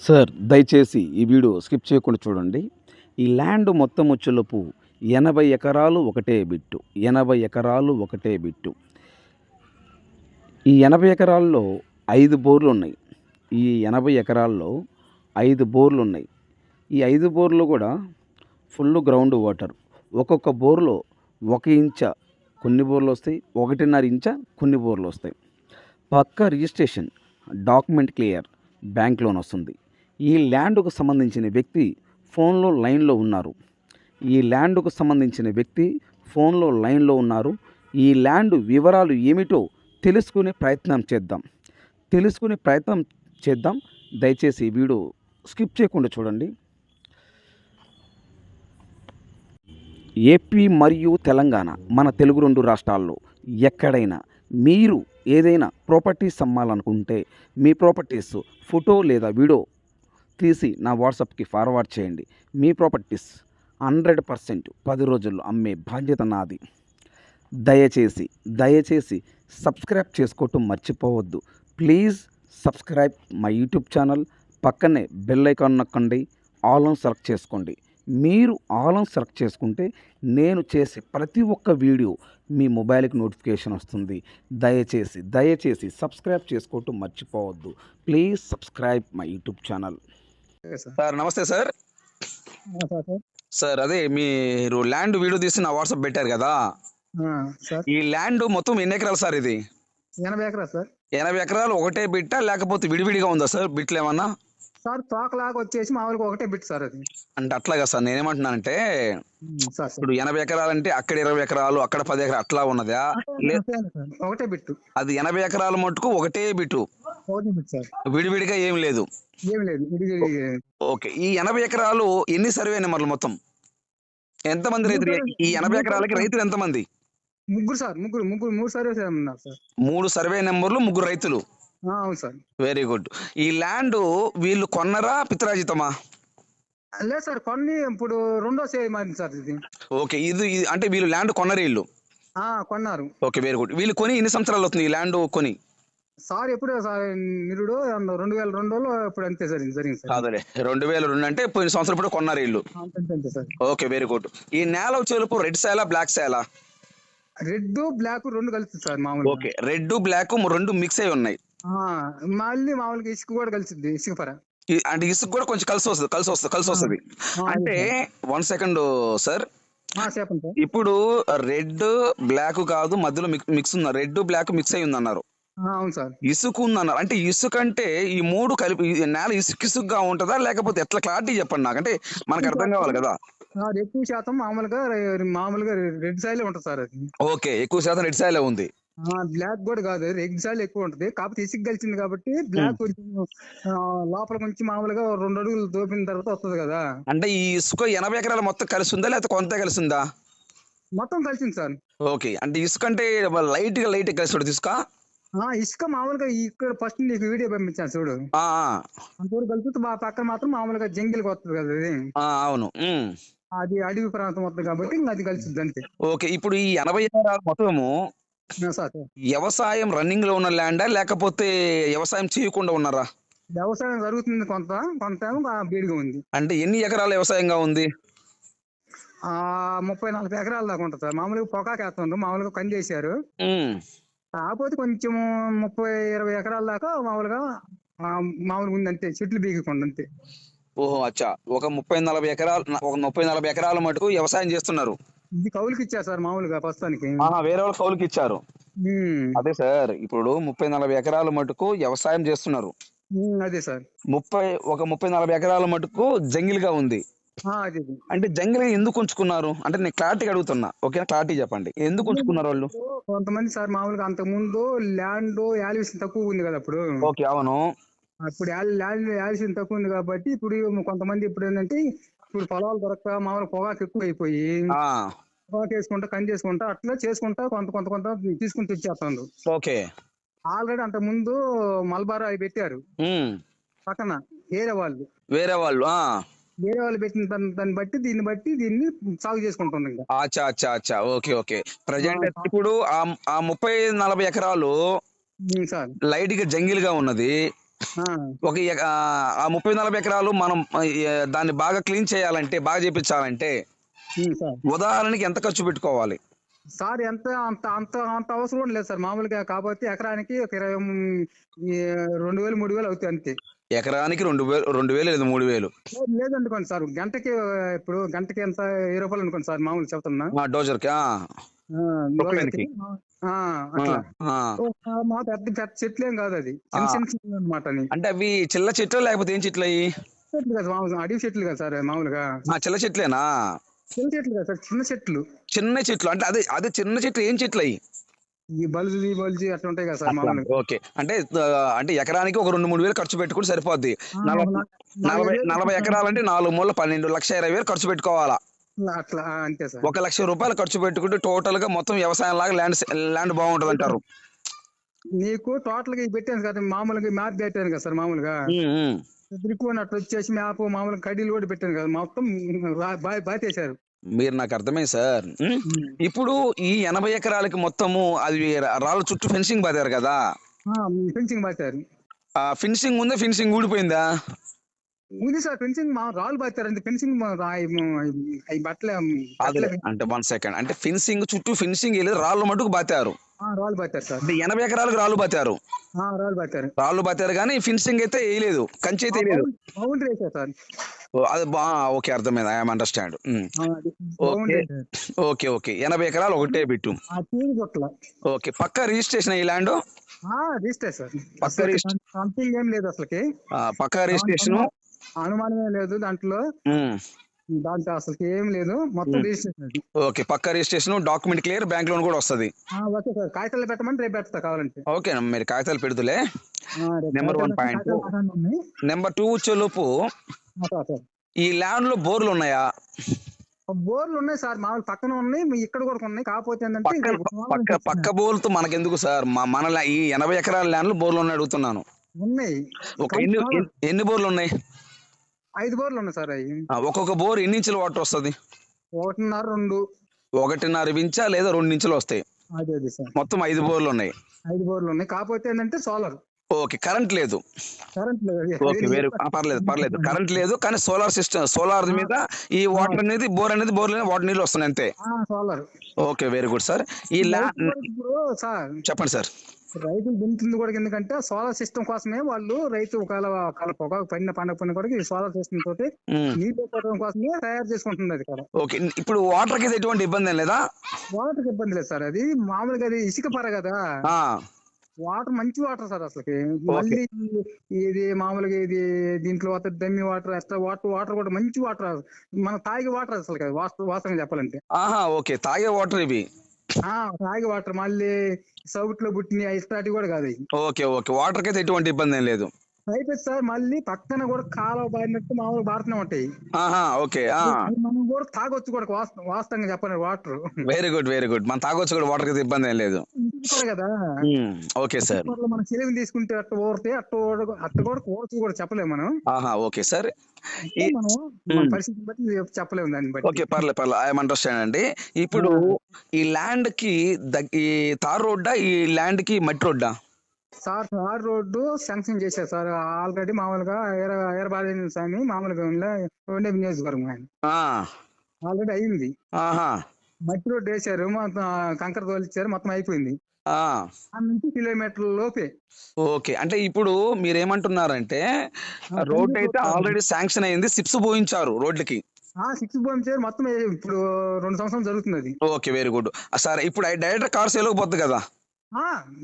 Sir దయచేసి ఈ video skip చేయకుండా చూడండి. ఈ ల్యాండ్ మొత్తం వచ్చేలోపు ఎనభై ఎకరాలు ఒకటే బిట్టు. ఎనభై ఎకరాలు ఒకటే బిట్టు. ఈ ఎనభై ఎకరాల్లో ఐదు బోర్లు ఉన్నాయి. ఈ ఎనభై ఎకరాల్లో ఐదు బోర్లు ఉన్నాయి. ఈ ఐదు బోర్లు కూడా ఫుల్ గ్రౌండ్ వాటర్. ఒక్కొక్క బోర్లో ఒక ఇంచ కొన్ని బోర్లు వస్తాయి. ఒకటిన్నర ఇంచ కొన్ని బోర్లు వస్తాయి. పక్క registration document clear bank loan వస్తుంది. ఈ ల్యాండ్కు సంబంధించిన వ్యక్తి ఫోన్లో లైన్లో ఉన్నారు. ఈ ల్యాండ్కు సంబంధించిన వ్యక్తి ఫోన్లో లైన్లో ఉన్నారు. ఈ ల్యాండ్ వివరాలు ఏమిటో తెలుసుకునే ప్రయత్నం చేద్దాం. తెలుసుకునే ప్రయత్నం చేద్దాం. దయచేసి వీడియో స్కిప్ చేయకుండా చూడండి. ఏపీ మరియు తెలంగాణ మన తెలుగు రెండు రాష్ట్రాల్లో ఎక్కడైనా మీరు ఏదైనా ప్రాపర్టీస్ అమ్మాలనుకుంటే మీ ప్రాపర్టీస్ ఫోటో లేదా వీడియో తీసి నా వాట్సాప్కి ఫార్వర్డ్ చేయండి. మీ ప్రాపర్టీస్ హండ్రెడ్ పర్సెంట్ పది రోజుల్లో అమ్మే బాధ్యత నాది. దయచేసి దయచేసి సబ్స్క్రైబ్ చేసుకోవటం మర్చిపోవద్దు. Please subscribe my YouTube channel. పక్కనే బెల్ ఐకాన్ నొక్కండి. ఆల్ ఆన్ సెలెక్ట్ చేసుకోండి. మీరు ఆల్ ఆన్ సెలెక్ట్ చేసుకుంటే నేను చేసే ప్రతి ఒక్క వీడియో మీ మొబైల్కి నోటిఫికేషన్ వస్తుంది. దయచేసి దయచేసి సబ్స్క్రైబ్ చేసుకోవటం మర్చిపోవద్దు. Please subscribe my YouTube channel. Sir నమస్తే సార్. సార్. అదే మీరు ల్యాండ్ వీడియో తీసి నా వాట్సాప్ పెట్టారు కదా? ఈ ల్యాండ్ మొత్తం ఎన్ని ఎకరాలు సార్ ఇది? ఎనభై ఎకరా సార్. ఎనభై ఎకరాలు ఒకటే బిట్టా లేకపోతే విడివిడిగా ఉందా సార్ బిట్లు ఏమన్నా? సార్ తోకలాగా వచ్చేసి మామూలుగా ఒకటే బిట్ సార్ అది. అంటే అట్లాగా సార్ నేనేమంటున్నానంటే ఇప్పుడు ఎనభై ఎకరాలు అంటే అక్కడ ఇరవై ఎకరాలు అక్కడ పది ఎకరాలు అట్లా ఉన్నదా? ఒకటే బిట్టు. అది ఎనభై ఎకరాల మట్టుకు ఒకటే బిట్టు. విడివిడిగా ఏం లేదు. ఏమి లేదు ఓకే. ఈ ఎనభై ఎకరాలు ఎన్ని సర్వే నెంబర్లు మొత్తం? ఎంతమంది రైతులు? ఈ ఎనభై ఎకరాలకి రైతులు ఎంతమంది ముగ్గురు సార్ ముగ్గురు ముగ్గురు మూడు సర్వీస్ ఉన్నారు సార్. మూడు సర్వే నెంబర్లు ముగ్గురు రైతులు? అవును సార్. Very good. ఈ ల్యాండ్ వీళ్ళు కొన్నరా పిత్రాజితమా? లేదు సార్ కొన్ని ఇప్పుడు రెండో సేవ్ మారింది సార్ ఇది. ఓకే ఇది అంటే వీళ్ళు ల్యాండ్ కొన్నరు వీళ్ళు? ఆ కొన్నారు. Okay very good. వీళ్ళు కొని ఎన్ని సంవత్సరాలు అవుతుంది ఈ ల్యాండ్ కొని? సార్ ఎప్పుడో సార్ నిరుడు రెండు వేల రెండులో ఇప్పుడు అంతే సార్ జరిగింది సార్. కాదులే రెండు వేల రెండు అంటే పోయిన సంవత్సరం ఇప్పుడు కొన్నారు సార్. ఓకే వెరీ గుడ్ ఈ నేల వచ్చేలోపు రెడ్ సేలా బ్లాక్ సేలా? రెడ్ బ్లాక్ రెండు కలుస్తుంది సార్ మామూలుగా. ఓకే రెడ్ బ్లాక్ రెండు మిక్స్ అయి ఉన్నాయి. మళ్ళీ మామూలుగా ఇసుక కూడా కలిసిద్ది ఇసుక పర. అంటే ఇసుక కూడా కొంచెం కలిసి వస్తుంది కలిసి వస్తుంది కలిసి వస్తుంది. అంటే వన్ సెకండ్ సార్. ఇప్పుడు రెడ్ బ్లాక్ కాదు మధ్యలో మిక్స్ ఉంది రెడ్ బ్లాక్ మిక్స్ అయి ఉంది అన్నారు అవును సార్. ఇసుక ఉంది అన్నారు అంటే ఇసుక అంటే ఈ మూడు కలిపి ఈ నేల ఇసుక ఇసుకగా ఉంటుందా? లేకపోతే ఎట్లా క్లారిటీ చెప్పండి నాకు. అంటే మనకు అర్థం కావాలి కదా. సార్ ఎక్కువ శాతం మామూలుగా రె- మామూలుగా రెడ్ సాయిలే ఉంటుంది సార్ అది. ఓకే ఎక్కువ శాతం రెడ్ సైడ్ ఉంది. బ్లాక్ కూడా కాదు రెడ్ సాయిల్ ఎక్కువ ఉంటుంది. కాకపోతే ఇసుక కలిసింది కాబట్టి బ్లాక్ కొంచెం ఆ, లోపల కొంచెం మామూలుగా రెండు అడుగులు దోపిన తర్వాత వస్తుంది కదా. అంటే ఈ ఇసుక ఎనభై ఎకరాలు మొత్తం కలిసి ఉందా లేకపోతే కొంత కలిసి ఉందా మొత్తం కలిసింది సార్. ఓకే అంటే ఇసుక అంటే లైట్గా లైట్ కలిసి ఉంటుంది ఇసుక? ఇసుక మామూలుగా ఇక్కడ ఫస్ట్ నీకు వీడియో పంపించాను చూడు. అంతవరకు కలిసి మా పక్కన మాత్రం మామూలుగా జంగిల్కి వస్తుంది కదా అది అవును. అది అడవి ప్రాంతం వస్తుంది కాబట్టి అది కలిసిద్ది అంతే. ఓకే ఇప్పుడు ఈ ఎనభై ఎకరాలు మొత్తము. వ్యవసాయం రన్నింగ్లో ఉన్న ల్యాండా లేకపోతే వ్యవసాయం చేయకుండా ఉన్నారా? వ్యవసాయం జరుగుతుంది కొంత కొంత బీడుగా ఉంది. అంటే ఎన్ని ఎకరాల వ్యవసాయంగా ఉంది? ఆ ముప్పై నలభై ఎకరాల దాకా ఉంటుంది మామూలుగా పొగాకు వేస్తుండ్రు మామూలుగా కంది వేసారు. కాకపోతే కొంచెం ముప్పై ఇరవై ఎకరాల దాకా మామూలుగా మామూలుగా ఉంది అంతే చెట్లు బీగకుండా అంతే. ఓహో అచ్చా. ఒక ముప్పై నలభై ఎకరాలు ఒక ముప్పై నలభై ఎకరాల మటుకు వ్యవసాయం చేస్తున్నారు. ఇది కౌలుకి ఇచ్చారు సార్ మామూలుగా ప్రస్తుతానికి. వేరే వాళ్ళ కౌలుకి ఇచ్చారు. అదే సార్ ఇప్పుడు ముప్పై నలభై ఎకరాల మటుకు వ్యవసాయం చేస్తున్నారు. అదే సార్. ముప్పై ఒక ముప్పై నలభై ఎకరాల మటుకు జంగిల్గా ఉంది. అంటే జంగిల్ ఎందుకు ఉంచుకున్నారు? అంటే నేను క్లారిటీగా అడుగుతున్నా. ఓకేనా? క్లారిటీ చెప్పండి. ఎందుకు ఉంచుకున్నారు వాళ్ళు? కొంతమంది సార్ మామూలుగా అంతకు ముందు ల్యాండ్ యాలివేషన్ తక్కువ ఉంది కదా అప్పుడు. ఓకే అవును. అప్పుడు ల్యాండ్ యాలివేషన్ తక్కువ ఉంది కాబట్టి ఇప్పుడు కొంతమంది ఇప్పుడు ఏంటంటే ఇప్పుడు పొలాలు దొరక్క మామూలుగా పొగాకు ఎక్కువ అయిపోయి పొగాకు వేసుకుంటా కంది చేసుకుంటా అట్లా చేసుకుంటా కొంత కొంత కొంత తీసుకుంటూ వచ్చేస్తాను ఓకే. ఆల్రెడీ అంత ముందు మల్బార్ అవి పెట్టారు. పక్కన వేరే వాళ్ళు. వేరే వాళ్ళు వేరే వాళ్ళు పెట్టిన దాన్ని బట్టి దీన్ని బట్టి దీన్ని సాగు చేసుకుంటుంది ఇంకా. అచ్చా అచ్చా అచ్చా. Okay okay. ప్రజెంట్ ఇప్పుడు ఆ ముప్పై నలభై ఎకరాలు లైట్గా జంగిల్గా ఉన్నది. ఒక ఆ, ముప్పై నలభై ఎకరాలు మనం దాన్ని బాగా క్లీన్ చేయాలంటే బాగా చేపించాలంటే ఉదాహరణకి ఎంత ఖర్చు పెట్టుకోవాలి? సార్ ఎంత అంత అంత అంత అవసరం లేదు సార్. మామూలుగా కాకపోతే ఎకరానికి ఒక ఇరవై రెండు వేలు మూడు వేలు అవుతాయి అంతే. ఎకరానికి రెండు వేలు రెండు వేలు లేదా మూడు వేలు. లేదు- లేదనుకోండి సార్. గంటకి ఇప్పుడు గంటకి ఎంత వెయ్యి రూపాయలు అనుకోండి సార్? మామూలు చెప్తున్నా. ఆ. ఒక మా పెద్ద పెద్ద చెట్లు ఏం కాదు అది. చిన్న. చిన్న చెట్లు అనమాట అంటే అవి చిల్ల చెట్లు లేకపోతే ఏం చెట్లు కదా మామూలుగా అడవి చెట్లు కదా సార్ మామూలుగా. చిల్ల చెట్లేనా? చిన్న చెట్లు కదా సార్ చిన్న చెట్లు. చిన్న చెట్లు అంటే అదే అదే చిన్న చెట్లు ఏం చెట్లు అయ్యి? ఈ బల్జి ఈ బల్జి అట్లా ఉంటాయి కదా సార్ మామూలుగా. ఓకే. అంటే అంటే ఎకరానికి ఒక రెండు మూడు వేలు ఖర్చు పెట్టుకుంటే సరిపోద్ది. నలభై నలభై ఎకరాలంటే నాలుగు మూల పన్నెండు లక్ష ఇరవై వేలు ఖర్చు పెట్టుకోవాలా. అట్లా- అంతే సార్. ఒక లక్ష రూపాయలు ఖర్చు పెట్టుకుంటే టోటల్గా మొత్తం వ్యవసాయం లాగా ల్యాండ్ ల్యాండ్ బాగుంటది అంటారు నీకు టోటల్గా పెట్టాను కదా మామూలుగా మ్యాప్ పెట్టాను కదా సార్ మామూలుగా. దిక్కుని అట్లా వచ్చేసి మ్యాప్ మామూలుగా కడ్డీలు కూడా పెట్టాను కదా మొత్తం రా- బా- బాతేశారు మీరు నాకు అర్థమైంది సార్. ఇప్పుడు ఈ ఎనభై ఎకరాలకి మొత్తము అది రాళ్ళ చుట్టూ ఫెన్సింగ్ బాదారు కదా? ఫెన్సింగ్ బాతారు ఆ ఫినిషింగ్ ఉందా? ఫినిషింగ్ ఊడిపోయిందా? ఉంది సార్ ఫెన్సింగ్ మా రాళ్ళు అంటే ఫెన్సింగ్ బట్టలే అంటే వన్ సెకండ్ అంటే ఫినిషింగ్ చుట్టూ ఫినిషింగ్ వెళ్ళి రాళ్ళు మటుకు బాతారు రాళ్ళు బాతారు సార్. అంటే ఎనభై ఎకరాలకు రాళ్ళు బాతారు ఆ, రాళ్ళు బాతారు రాళ్ళు బాతారు కానీ ఫినిషింగ్ అయితే వేయలేదు. కంచి అయితే వేయలేదు. బౌండరీ వేసారు సార్. అది బా ఓకే అర్థమైంది. I'm understand. ఓకే. ఓకే ఎనభై ఎకరాలు ఒకటే బిట్టు. ఓకే. పక్క రిజిస్ట్రేషన్ ఈ ల్యాండ్? Register sir. పక్క రిజిస్టర్ సంథింగ్ ఏం లేదు అసలుకి. పక్క రిజిస్ట్రేషన్? అనుమానమే లేదు దాంట్లో. దాంట్లో అసలు ఏం లేదు మొత్తం. రిజిస్ట్రేషన్ ఓకే పక్క registration document clear bank loan కూడా వస్తది. Okay sir. కాగితాలు పెట్టమని రేపు పెడతా కావాలంటే. ఓకే మీరు కాగితాలు పెడుతులే. కాగితాలు పెట్టండి ఉన్నాయి. నెంబర్ టూ వచ్చేలోపు. ఈ ల్యాండ్లో బోర్లు ఉన్నాయా? బోర్లు ఉన్నాయి సార్. మామూలు పక్కన ఉన్నాయి ఇక్కడ కూడా ఉన్నాయి. కాకపోతే ఏంటంటే పక్క పక్క బోర్లతో మనకెందుకు సార్? మా మన ఈ ఎనభై ఎకరాల ల్యాండ్లో బోర్లు ఉన్నాయి అడుగుతున్నాను. ఉన్నాయి. ఎన్ని- ఎన్ని బోర్లు ఉన్నాయి? ఐదు బోర్లు ఉన్నాయి సార్ అవి. ఒక్కొక్క బోర్ ఎన్ని ఇంచుల వాటర్ వస్తుంది? ఒకటిన్నర రెండు. ఒకటిన్నర ఇంచా లేదా రెండు ఇంచులు వస్తాయి? అదే అదే సార్. మొత్తం ఐదు బోర్లు ఉన్నాయి. ఐదు బోర్లు ఉన్నాయి. కాకపోతే ఏంటంటే సోలార్. ఓకే కరెంట్ లేదు. కరెంట్ లేదు. ఓకే వేరు పర్లేదు పర్లేదు. కరెంట్ లేదు కానీ సోలార్ సిస్టమ్ సోలార్ మీద ఈ వాటర్ అనేది బోర్ అనేది బోర్ వాటర్ నీళ్ళు వస్తున్నాయి అంతే. Solar. Okay very good sir. ఈ ల్యాండ్ సార్. చెప్పండి సార్. రైతులు దింటుంది కూడా ఎందుకంటే సోలార్ సిస్టమ్ కోసమే వాళ్ళు రైతు ఒకవేళ ఒకవేళ పొగాకు పడిన పండగ పడిన కూడా ఈ సోలార్ సిస్టమ్ తోటి నీళ్ళు పెట్టడం కోసమే తయారు చేసుకుంటుంది అది ఓకే ఇప్పుడు వాటర్కి ఎటువంటి ఇబ్బంది లేదా? వాటర్ ఇబ్బంది లేదు సార్ అది మామూలుగా అది ఇసుక పర కదా. వాటర్ మంచి వాటర్ సార్ అసలుకి. మళ్ళీ ఇది మామూలుగా ఇది దీంట్లో వస్తే దమ్మి వాటర్ ఎక్స్ట్రా వాటర్ వాటర్ కూడా మంచి వాటర్ మన తాగే వాటర్ అసలు కదా వాస్తవ వాస్తవంగా చెప్పాలంటే. ఆహా ఓకే తాగే వాటర్ ఇవి. తాగే వాటర్ మళ్ళీ సౌట్లో పుట్టిన ఇట్లాంటివి కూడా కాదు ఓకే ఓకే. వాటర్కి అయితే ఎటువంటి ఇబ్బంది ఏం లేదు. అయితే సార్ మళ్ళీ పక్కన కూడా కాలువ బారినట్టు మామూలుగా బారుతూనే ఉంటాయి. ఓకే మనం కూడా తాగొచ్చు కూడా వాస్త- వాస్తవంగా చెప్పండి water. Very good very good మన తాగొచ్చు కూడా వాటర్ అయితే ఇబ్బంది ఏం లేదు. కదా. Okay sir. మనం చెరువుని తీసుకుంటే అట్ట ఊరితే అట్ట అట్ట కూడా కూడా చెప్పలేము మనం. Okay sir. ఓకే పర్లేదు పర్లేదు ఐఎమ్ అండర్స్టాండ్ అండి. ఇప్పుడు ఈ ల్యాండ్కి ఈ తార్ రోడ్డా ఈ ల్యాండ్కి మట్టి రోడ్డా? సార్ ఆర్ రోడ్డు శాంక్షన్ చేశారు సార్. ఆల్రెడీ మామూలుగా ఎరబాలి స్వామి మామూలుగా ఉండే నియోజకవర్గం ఆయన. ఆల్రెడీ అయింది. ఆహా. మట్టి రోడ్డు మొత్తం కంకర తోలిచ్చారు మొత్తం అయిపోయింది. నుంచి కిలోమీటర్ల లోపే. ఓకే. అంటే ఇప్పుడు మీరేమంటున్నారంటే రోడ్ అయితే ఆల్రెడీ శాంక్షన్ అయింది సిప్స్ పోయించారు రోడ్లకి సిక్స్ పంపించారు మొత్తం ఇప్పుడు రెండు సంవత్సరాలు జరుగుతుంది అది. Okay very good. సరే ఇప్పుడు డైరెక్ట్ కార్ సేల్ పోతుంది కదా?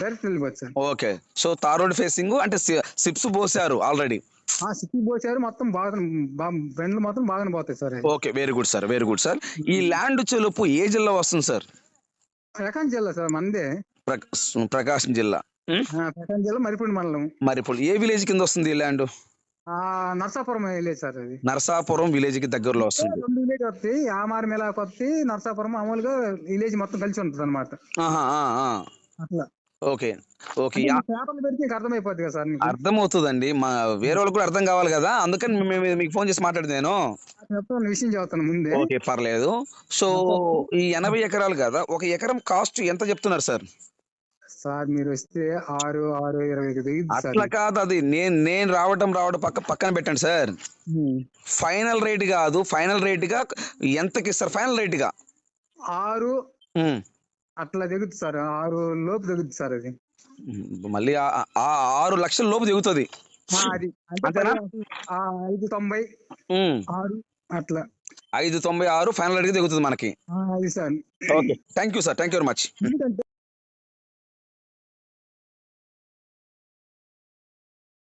Direct sir. Okay. So tar road facing అంటే సిప్స్ పోసారు ఆల్రెడీ. ఆ సిక్స్ పోసారు మొత్తం బాగా బండ్లు మొత్తం బాగానే పోతాయి sir. Okay very good sir very good sir. ఈ ల్యాండ్ చెలుపు ఏ జిల్లా వస్తుంది సార్? ప్రకాశం జిల్లా సార్ మందే. ప్రకా- ప్రకాశం జిల్లా. ప్రకాశం జిల్లా మరిపూడి మండలం. మరి ఇప్పుడు ఏ విలేజ్ కింద వస్తుంది ఈ ల్యాండ్? ఆ నర్సాపురం వెళ్ళేది సార్ అది. నరసాపురం విలేజ్కి దగ్గరలో వస్తుంది. రెండు విలేజ్ వస్తాయి ఆమార్ మేళాకి వస్తే నర్సాపురం మామూలుగా విలేజ్ మొత్తం కలిసి ఉంటుంది అనమాట. అట్లా. ఓకే. ఓకే అర్థమైపోద్ది కదా సార్ అర్థమవుతుందండి. మా వేరే వాళ్ళకి కూడా అర్థం కావాలి కదా. అందుకని మీకు ఫోన్ చేసి మాట్లాడింది నేను. విషయం చెప్తాను ముందే. ఓకే పర్లేదు. సో ఈ ఎనభై ఎకరాలు కదా ఒక ఎకరం కాస్ట్ ఎంత చెప్తున్నారు సార్? సార్ మీరు వస్తే ఆరు ఆరు సార్ అట్లా కాదు అది. నేను నేను రావటం రావడం పక్క పక్కన పెట్టండి సార్. ఫైనల్ రేట్ కాదు. ఫైనల్ రేట్గా ఎంతకి ఇస్తారు ఫైనల్ రేట్గా ఆరు అట్లా దిగుద్ది సార్ ఆరు లోపు దిగుద్ది సార్ అది. మళ్ళీ ఆ- ఆరు లక్షల లోపు దిగుతుంది అది ఐదు తొంభై. ఆరు అట్లా. ఐదు తొంభై ఆరు ఫైనల్ రేట్కి దిగుతుంది మనకి. అది sir. Okay thank you sir thank you very much.